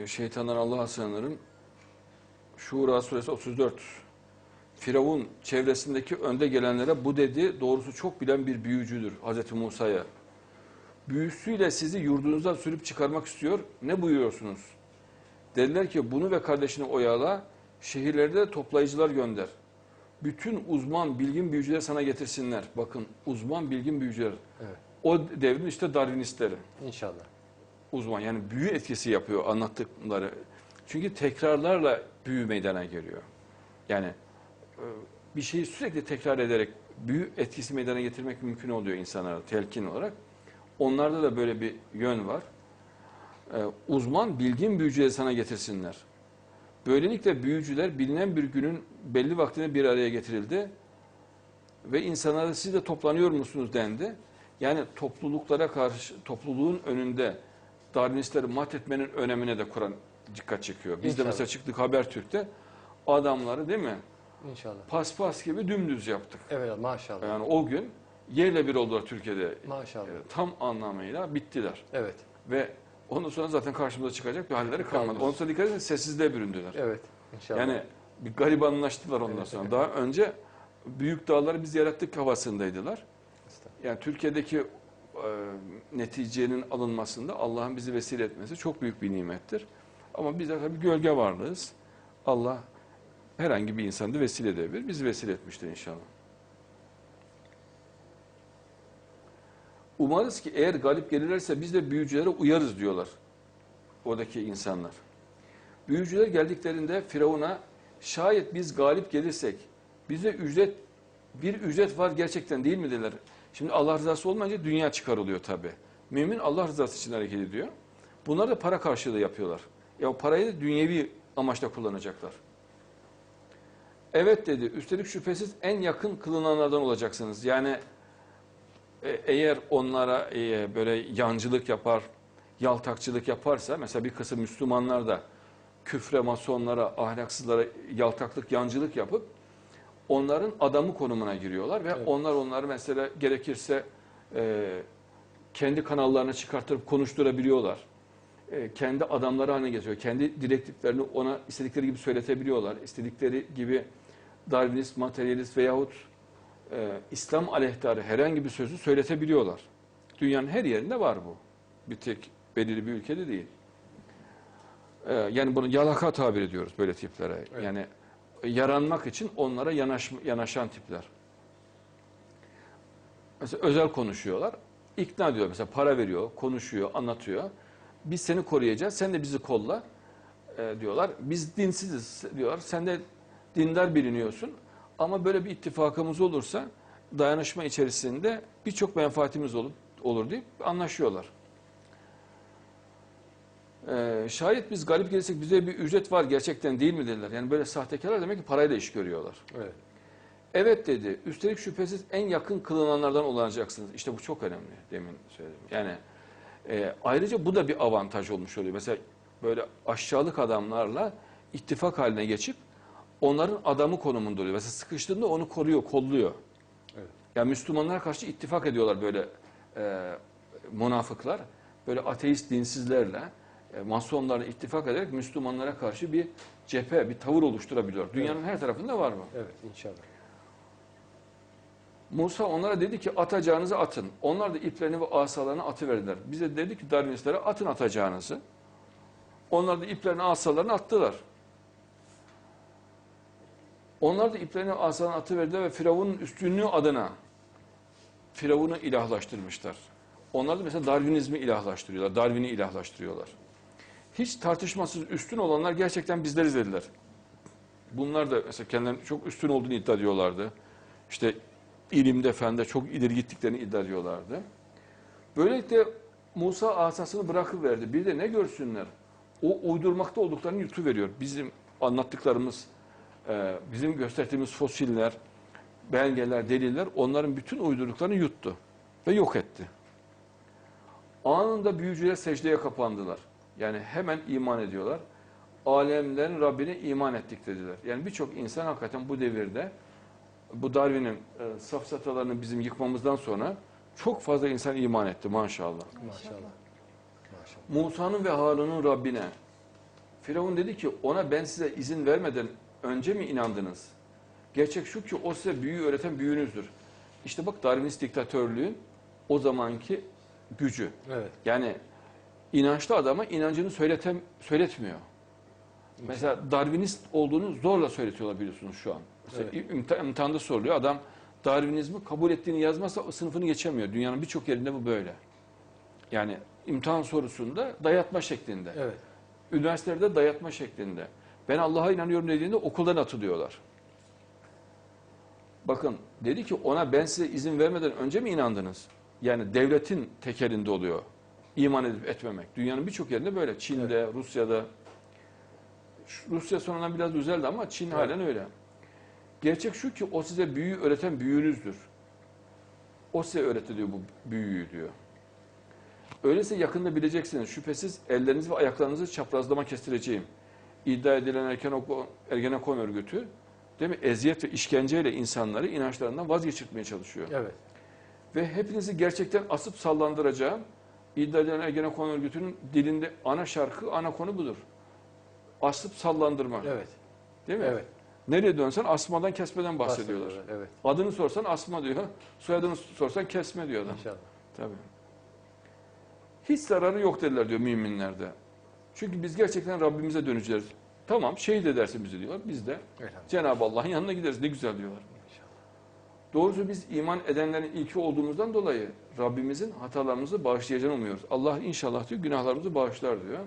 E, Şeytandan Allah'a sığınırım. Şura suresi 34. Firavun çevresindeki önde gelenlere bu dedi doğrusu çok bilen bir büyücüdür Hazreti Musa'ya. Büyüsüyle sizi yurdunuzdan sürüp çıkarmak istiyor. Ne buyuruyorsunuz? Dediler ki bunu ve kardeşini oyala, şehirlerde de toplayıcılar gönder. Bütün uzman, bilgin büyücüleri sana getirsinler. Bakın uzman, bilgin büyücüler. Evet. O devrin işte Darwinistleri İnşallah. Uzman yani büyü etkisi yapıyor anlattıkları. Çünkü tekrarlarla büyü meydana geliyor. Yani e, bir şeyi sürekli tekrar ederek büyü etkisi meydana getirmek mümkün oluyor insanlara telkin olarak. Onlarda da böyle bir yön var. E, Uzman, bilgin büyücüleri sana getirsinler. Böylelikle büyücüler bilinen bir günün belli vaktine bir araya getirildi ve insanlara siz de toplanıyor musunuz dendi. Yani topluluklara karşı, topluluğun önünde Darwinistleri mat etmenin önemine de Kur'an dikkat çekiyor. Biz de İnşallah. mesela çıktık Habertürk'te adamları değil mi İnşallah. paspas gibi dümdüz yaptık. Evet maşallah. Yani o gün yerle bir oldular Türkiye'de. Maşallah. E, Tam anlamıyla bittiler. Evet. Ve ondan sonra zaten karşımıza çıkacak bir halleri kalmadı. Ondan sonra dikkat edin sessizliğe büründüler. Evet. İnşallah. Yani bir garibanlaştılar ondan Evet, sonra. evet. Daha önce büyük dağları biz yarattık havasındaydılar. Yani Türkiye'deki e, neticenin alınmasında Allah'ın bizi vesile etmesi çok büyük bir nimettir. Ama biz de tabii gölge varlığız. Allah herhangi bir insanı vesile edebilir. Bizi vesile etmiştir inşallah. Umarız ki eğer galip gelirlerse biz de büyücülere uyarız diyorlar. Oradaki insanlar. Büyücüler geldiklerinde Firavun'a şayet biz galip gelirsek bize ücret bir ücret var gerçekten değil mi dediler. Şimdi Allah rızası olmayınca dünya çıkarılıyor tabi. Mümin Allah rızası için hareket ediyor. Bunlar da para karşılığı yapıyorlar. Ya o parayı da dünyevi amaçla kullanacaklar. Evet dedi. Üstelik şüphesiz en yakın kılınanlardan olacaksınız. Yani e, eğer onlara e, böyle yancılık yapar, yaltakçılık yaparsa mesela bir kısım Müslümanlar da küfre, masonlara, ahlaksızlara yaltaklık, yancılık yapıp onların adamı konumuna giriyorlar ve Evet. onlar onları mesela gerekirse e, kendi kanallarına çıkartırıp konuşturabiliyorlar. E, kendi adamları haline getiriyor. Kendi direktiflerini ona istedikleri gibi söyletebiliyorlar. İstedikleri gibi Darwinist, materyalist veyahut e, İslam aleyhtarı herhangi bir sözü söyletebiliyorlar. Dünyanın her yerinde var bu. Bir tek belirli bir ülkede değil. E, yani bunu yalaka tabir ediyoruz böyle tiplere. Evet. Yani yaranmak için onlara yanaş, yanaşan tipler. Mesela özel konuşuyorlar. İkna diyor mesela para veriyor, konuşuyor, anlatıyor. Biz seni koruyacağız, sen de bizi kolla e, diyorlar. Biz dinsiziz diyorlar. Sen de dindar biliniyorsun. Ama böyle bir ittifakımız olursa dayanışma içerisinde birçok menfaatimiz olur, olur deyip anlaşıyorlar. Ee, şayet biz galip gelirsek bize bir ücret var gerçekten değil mi dediler. Yani böyle sahtekarlar demek ki parayla iş görüyorlar. Evet. Evet dedi. Üstelik şüphesiz en yakın kılınanlardan olacaksınız. İşte bu çok önemli demin söyledim. Yani e, ayrıca bu da bir avantaj olmuş oluyor. Mesela böyle aşağılık adamlarla ittifak haline geçip onların adamı konumunda oluyor. Mesela sıkıştığında onu koruyor, kolluyor. Evet. Yani Müslümanlara karşı ittifak ediyorlar böyle e, münafıklar. Böyle ateist dinsizlerle, e, masonlarla ittifak ederek Müslümanlara karşı bir cephe, bir tavır oluşturabiliyor. Dünyanın her tarafında var bu. Evet inşallah. Musa onlara dedi ki atacağınızı atın. Onlar da iplerini ve asalarını atıverdiler. Bize dedi ki Darwinistlere atın atacağınızı. Onlar da iplerini asalarını attılar. Onlar da iplerini asalarını atıverdiler ve Firavun'un üstünlüğü adına Firavun'u ilahlaştırmışlar. Onlar da mesela Darwinizmi ilahlaştırıyorlar. Darwin'i ilahlaştırıyorlar. Hiç tartışmasız üstün olanlar gerçekten bizleriz dediler. Bunlar da mesela kendilerinin çok üstün olduğunu iddia ediyorlardı. İşte ilimde, fende çok ileri gittiklerini iddia ediyorlardı. Böylelikle Musa asasını bırakıverdi. Bir de ne görsünler? O uydurmakta olduklarını yutuveriyor. Bizim anlattıklarımız, e, bizim gösterdiğimiz fosiller, belgeler, deliller onların bütün uydurduklarını yuttu ve yok etti. Anında büyücüler secdeye kapandılar. Yani hemen iman ediyorlar. Alemlerin Rabbine iman ettik dediler. Yani birçok insan hakikaten bu devirde bu Darwin'in e, safsatalarını bizim yıkmamızdan sonra çok fazla insan iman etti maşallah. Maşallah. Maşallah. Musa'nın ve Harun'un Rabbine Firavun dedi ki ona ben size izin vermeden önce mi inandınız? Gerçek şu ki o size büyüyü öğreten büyüğünüzdür. İşte bak Darwinist diktatörlüğün o zamanki gücü. Evet. Yani inançlı adama inancını söyletem, söyletmiyor. Mesela Darwinist olduğunu zorla söyletiyorlar biliyorsunuz şu an. Mesela Evet. imti- imtihanda soruluyor. Adam Darwinizmi kabul ettiğini yazmazsa sınıfını geçemiyor. Dünyanın birçok yerinde bu böyle. Yani imtihan sorusunda dayatma şeklinde. Evet. Üniversitelerde dayatma şeklinde. Ben Allah'a inanıyorum dediğinde okuldan atılıyorlar. Bakın dedi ki ona ben size izin vermeden önce mi inandınız? Yani devletin tekelinde oluyor. İman edip etmemek. Dünyanın birçok yerinde böyle. Çin'de, Rusya'da. Şu- Rusya sonradan biraz düzeldi ama Çin Evet. halen öyle. Gerçek şu ki o size büyüyü öğreten büyüğünüzdür. O size öğretti diyor bu büyüyü diyor. Öyleyse yakında bileceksiniz. Şüphesiz ellerinizi ve ayaklarınızı çaprazlama kestireceğim. İddia edilen Ergenekon, Ergenekon örgütü değil mi? eziyet ve işkenceyle insanları inançlarından vazgeçirtmeye çalışıyor. Evet. Ve hepinizi gerçekten asıp sallandıracağım. İddia edilen Ergenekon örgütünün dilinde ana şarkı, ana konu budur. Asıp sallandırma. Evet. Değil mi? Evet. Nereye dönsen asmadan kesmeden bahsediyorlar. Evet. Adını sorsan asma diyor. Soyadını sorsan kesme diyor adam. İnşallah. Tabii. Hiç zararı yok dediler diyor müminlerde. Çünkü biz gerçekten Rabbimize döneceğiz. Tamam şehit edersin bizi diyorlar. Biz de. Cenab-ı Allah'ın yanına gideriz. Ne güzel diyorlar. Doğrusu biz iman edenlerin ilki olduğumuzdan dolayı Rabbimizin hatalarımızı bağışlayacağını umuyoruz. Allah inşallah diyor günahlarımızı bağışlar diyor.